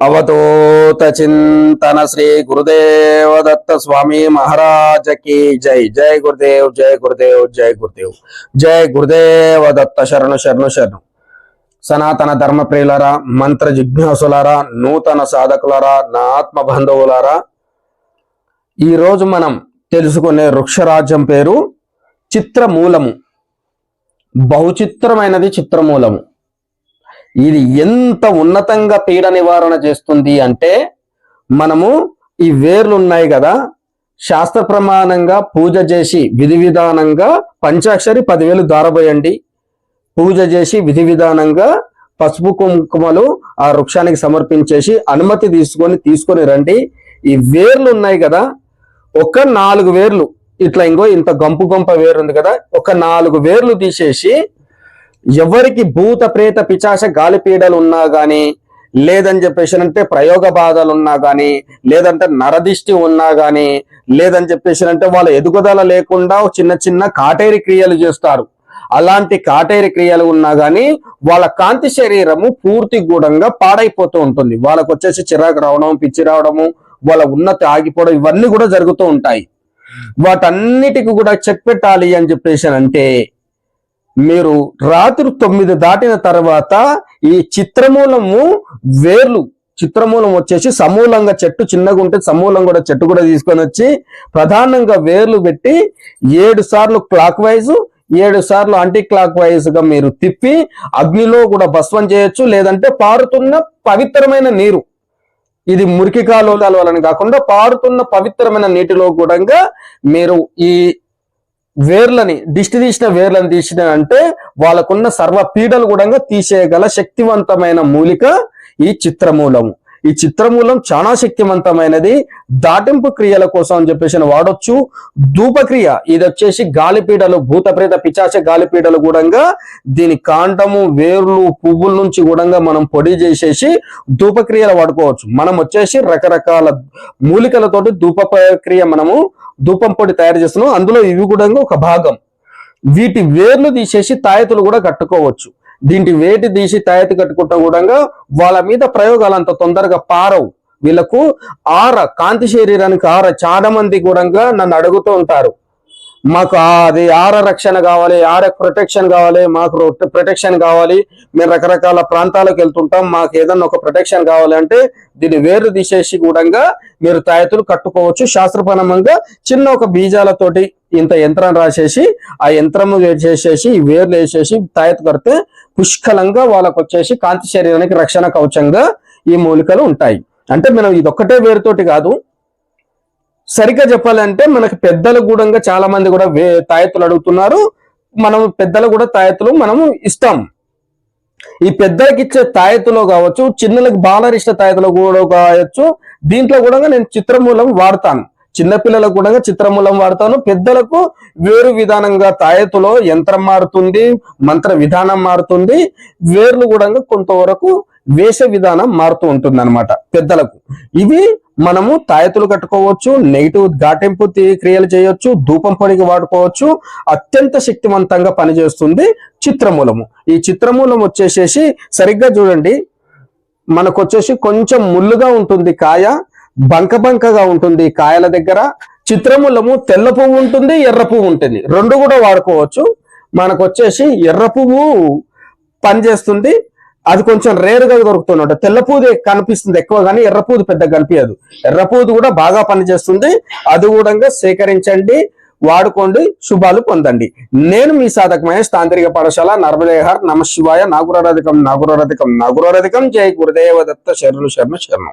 అవధూత చింతన శ్రీ గురుదేవ దత్త స్వామి మహారాజ కి జై జై గురుదేవ్ జై గురుదేవ్ జై గురుదేవ్ జై గురుదేవ దత్త శరణు శరణు శరణు సనాతన ధర్మ ప్రియులరా మంత్ర జిజ్ఞాసులారా నూతన సాధకులారా నా ఆత్మ బంధువులారా ఈ రోజు మనం తెలుసుకునే వృక్షరాజ్యం పేరు చిత్రమూలము. బహుచిత్రమైనది చిత్రమూలము. ఇది ఎంత ఉన్నతంగా పీడ నివారణ చేస్తుంది అంటే మనము ఈ వేర్లు ఉన్నాయి కదా శాస్త్ర ప్రమాణంగా పూజ చేసి విధి విధానంగా పంచాక్షరి పదివేలు దారబోయండి. పూజ చేసి విధి విధానంగా పసుపు కుంకుమలు ఆ వృక్షానికి సమర్పించేసి అనుమతి తీసుకొని తీసుకొని రండి. ఈ వేర్లు ఉన్నాయి కదా ఒక నాలుగు వేర్లు ఇట్లా ఇంకో ఇంత గంపు గంప వేరు ఉంది కదా ఒక నాలుగు వేర్లు తీసేసి ఎవరికి భూత ప్రేత పిచాచ గాలిపీడలు ఉన్నా గాని లేదని చెప్పేసి అంటే ప్రయోగ బాధలు ఉన్నా గాని లేదంటే నరదిష్టి ఉన్నా గాని లేదని చెప్పేసి అంటే వాళ్ళ ఎదుగుదల లేకుండా చిన్న చిన్న కాటేరి క్రియలు చేస్తారు. అలాంటి కాటేరి క్రియలు ఉన్నా గానీ వాళ్ళ కాంతి శరీరము పూర్తి గూఢంగా పాడైపోతూ ఉంటుంది. వాళ్ళకు వచ్చేసి చిరాకు రావడం పిచ్చి రావడము వాళ్ళ ఉన్నతి ఆగిపోవడం ఇవన్నీ కూడా జరుగుతూ ఉంటాయి. వాటన్నిటికి కూడా చెక్ పెట్టాలి అని చెప్పేసి అంటే మీరు రాత్రి తొమ్మిది దాటిన తర్వాత ఈ చిత్రమూలము వేర్లు. చిత్రమూలం వచ్చేసి సమూలంగా చెట్టు చిన్నగా ఉంటే సమూలం కూడా చెట్టు కూడా తీసుకొని వచ్చి ప్రధానంగా వేర్లు పెట్టి ఏడు సార్లు క్లాక్ వైజ్ ఏడు సార్లు యాంటీ క్లాక్ వైజ్గా మీరు తిప్పి అగ్నిలో కూడా భస్వం చేయొచ్చు లేదంటే పారుతున్న పవిత్రమైన నీరు. ఇది మురికి కాలువల కాకుండా పారుతున్న పవిత్రమైన నీటిలో కూడా మీరు ఈ వేర్లని దిష్టి తీసిన వేర్లను తీసిన అంటే వాళ్ళకున్న సర్వ పీడలు కూడా తీసేయగల శక్తివంతమైన మూలిక ఈ చిత్రమూలము. ఈ చిత్రమూలం చాలా శక్తివంతమైనది. దాటింపు క్రియల కోసం అని చెప్పేసి వాడొచ్చు. ధూపక్రియ ఇది వచ్చేసి గాలిపీడలు భూతప్రేత పిచాచ గాలిపీడలు కూడా దీని కాండము వేర్లు పువ్వుల నుంచి కూడా మనం పొడి చేసేసి ధూపక్రియలు వాడుకోవచ్చు. మనం వచ్చేసి రకరకాల మూలికలతోటి ధూప ప్రక్రియ మనము ధూపం పొడి తయారు చేస్తున్నాం. అందులో ఇవి కూడా ఒక భాగం. వీటి వేర్లు తీసేసి తాయెతులు కూడా కట్టుకోవచ్చు. దీంటి వేటి తీసి తాయెత్తు కట్టుకుంటా కూడా వాళ్ళ మీద ప్రయోగాలు అంత తొందరగా పారవు. వీళ్ళకు ఆర కాంతి శరీరానికి ఆర చాలా మంది కూడా నన్ను అడుగుతూ ఉంటారు. మాకు అది ఆర రక్షణ కావాలి ఆర ప్రొటెక్షన్ కావాలి మాకు ప్రొటెక్షన్ కావాలి. మేము రకరకాల ప్రాంతాలకు వెళ్తుంటాం మాకు ఏదన్నా ఒక ప్రొటెక్షన్ కావాలి అంటే దీన్ని వేరు తీసేసి కూడా మీరు తాయతులు కట్టుకోవచ్చు. శాస్త్రపరమంగా చిన్న ఒక బీజాలతోటి ఇంత యంత్రం రాసేసి ఆ యంత్రము చేసేసి వేర్లు వేసేసి తాయతు కడితే పుష్కలంగా వాళ్ళకు వచ్చేసి కాంతి శరీరానికి రక్షణ కవచంగా ఈ మూలికలు ఉంటాయి. అంటే మనం ఇదొక్కటే వేరుతోటి కాదు సరిగ్గా చెప్పాలంటే మనకి పెద్దలు కూడా చాలా మంది కూడా తాయెత్తులు అడుగుతున్నారు. మనం పెద్దలు కూడా తాయెత్తులు మనము ఇస్తాం. ఈ పెద్దలకి ఇచ్చే తాయెత్తులో కావచ్చు చిన్నలకు బాలరిష్ట తాయెత్తులో కూడా కావచ్చు దీంట్లో కూడా నేను చిత్రమూలం వాడతాను. చిన్నపిల్లలకు కూడా చిత్రమూలం వాడతాను. పెద్దలకు వేరు విధానంగా తాయెత్తులో యంత్రం మారుతుంది మంత్ర విధానం మారుతుంది. వేర్లు కూడా కొంతవరకు వేష విధానం మారుతూ ఉంటుంది అనమాట పెద్దలకు. ఇవి మనము తాయెత్తులు కట్టుకోవచ్చు నెగిటివ్ ఘాటింపు క్రియలు చేయొచ్చు ధూపం పొడికి వాడుకోవచ్చు. అత్యంత శక్తివంతంగా పనిచేస్తుంది చిత్రమూలము. ఈ చిత్రమూలం వచ్చేసేసి సరిగ్గా చూడండి మనకు వచ్చేసి కొంచెం ముల్లుగా ఉంటుంది కాయ. బంక బంకగా ఉంటుంది కాయల దగ్గర. చిత్రములము తెల్ల పువ్వు ఉంటుంది ఎర్ర పువ్వు ఉంటుంది. రెండు కూడా వాడుకోవచ్చు. మనకు వచ్చేసి ఎర్ర పువ్వు పనిచేస్తుంది. అది కొంచెం రేర్గా దొరుకుతున్నట్టు తెల్ల పూది కనిపిస్తుంది ఎక్కువ కానీ ఎర్ర పూది పెద్ద కనిపించదు. ఎర్ర పూది కూడా బాగా పనిచేస్తుంది. అది కూడా సేకరించండి వాడుకోండి శుభాలు పొందండి. నేను మీ సాధక మహేష్ తాంత్రిక పాఠశాల నర్మదేహర్ నమ శివాయ నాగురాధికం నాగురాధికం నాగురాధికం జై గురుదేవ దత్త శరణు శర్మ శరణం